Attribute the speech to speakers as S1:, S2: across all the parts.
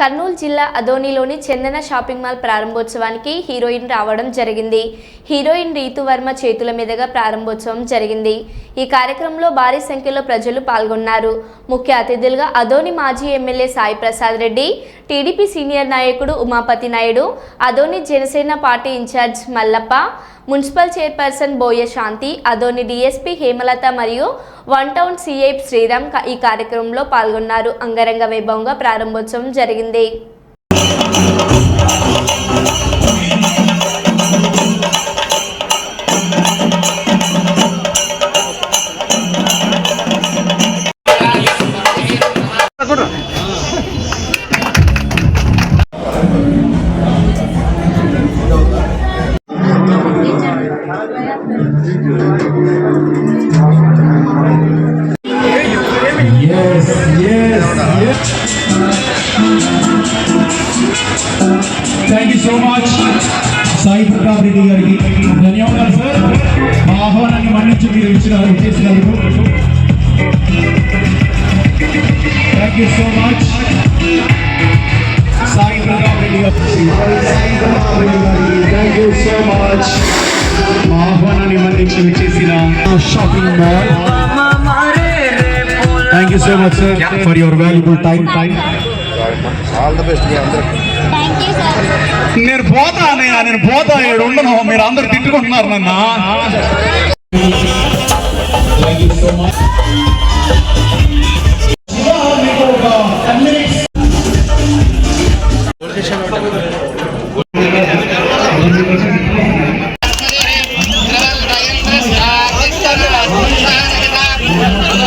S1: కర్నూలు జిల్లా అదోనిలోని Chandana shopping mall ప్రారంభోత్సవానికి హీరోయిన్ రావడం జరిగింది. హీరోయిన్ రీతు వర్మ చేతుల మీదుగా ప్రారంభోత్సవం జరిగింది. ఈ కార్యక్రమంలో భారీ సంఖ్యలో ప్రజలు పాల్గొన్నారు. ముఖ్య అతిథులుగా అదోని మాజీ MLA Sai Prasad Reddy TDP senior నాయకుడు Umapathi Naidu Adoni Janasena party in charge Mallappa municipal chairperson Boya Shanti Adoni DSP Hemalatha మరియు వన్ టౌన్ సిఐ శ్రీరామ్ ఈ కార్యక్రమంలో పాల్గొన్నారు. అంగరంగ వైభవంగా ప్రారంభోత్సవం జరిగింది.
S2: Yes, yes, yes. Thank you so much Sai Pratap Reddy గారికి ధన్యవాదాలు. సార్ మా ఆహ్వానాన్ని మన్నించి మీరు ఇచ్చిన ఇచ్చేసినందుకు thank you so much Sai Pratap Reddy గారు. సాయి ప్రతాప్ రెడ్డి గారికి థ్యాంక్ యూ సో మచ్ మా ఆహ్వానాన్ని మన్నించి ఇచ్చేసిన shopping mall. Thank you so much sir for your valuable time time
S3: all the best మీ అందరికి
S2: నేను పోతా నేను నేను పోతా ఇక్కడ ఉండను. మీరు అందరు తిట్టుకుంటున్నారు నన్న.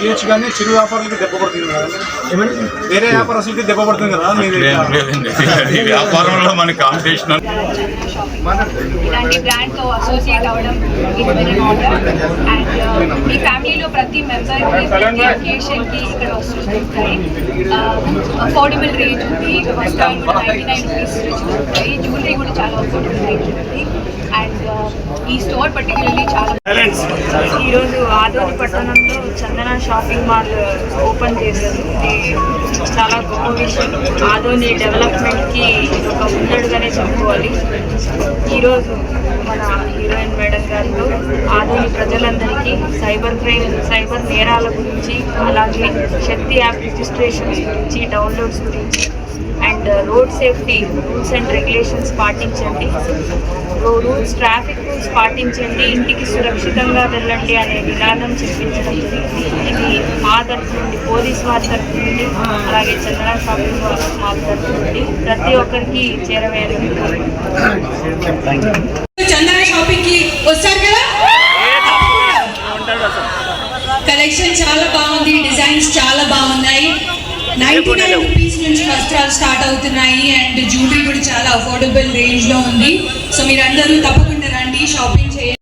S4: చేయొచ్చు కానీ చిరు వ్యాపారులకి దెబ్బ పడుతుంది కదా. వేరే వ్యాపారస్తులకి దెబ్బ పడుతుంది కదా
S5: లేదండి. వ్యాపారంలో మన కాంపిటీషన్
S6: ఇలాంటి బ్రాండ్తో అసోసియేట్ అవ్వడం వెరీ అండ్ మీ ఫ్యామిలీలో ప్రతి మెంబర్కి ప్రతి అకేషన్కి ఇక్కడ వస్తుంటాయి అఫోర్డబుల్ రేంజ్ ఉంది. ఫస్ట్ టైం కూడా నైంటీ నైన్ రూపీస్ ఉంటాయి జ్యువెలరీ కూడా చాలా అఫోర్డబుల్ రేంజ్ ఉంది. అండ్ ఈ స్టోర్ పర్టికులర్లీ చాలా ఈరోజు ఆదోని పట్టణంలో చందన షాపింగ్ మాల్ ఓపెన్ చేశారు. ఇది చాలా గొప్ప విషయం. ఆదోని డెవలప్మెంట్కి ఇది ఒక ముందడుగానే చెప్పుకోవాలి. ఈరోజు మన హీరోయిన్ మేడం గారితో ఆధునిక ప్రజలందరికీ సైబర్ క్రైమ్ సైబర్ నేరాల గురించి అలాగే శక్తి యాప్ రిజిస్ట్రేషన్స్ గురించి డౌన్లోడ్స్ గురించి and road safety rules and regulations పాటించండి. రూల్స్ ట్రాఫిక్ రూల్స్ పాటించండి. ఇంటికి సురక్షితంగా వెళ్ళండి అనే నినాదం చెప్పించడం ఇది మా తరఫు నుండి పోలీస్ వారి తరఫు నుండి అలాగే చంద్ర షాపింగ్ మా తరఫు నుండి ప్రతి ఒక్కరికి చేరవేయాలని
S7: చందన వస్తారు కదా కలెక్షన్ చాలా బాగుంది డిజైన్స్ చాలా బాగున్నాయి నైన్టీ నైన్ రూపీస్ నుంచి వస్త్రాలు స్టార్ట్ అవుతున్నాయి అండ్ జ్యువెలరీ కూడా చాలా అఫోర్డబుల్ రేంజ్లో ఉంది. సో మీరందరూ తప్పకుండా రండి షాపింగ్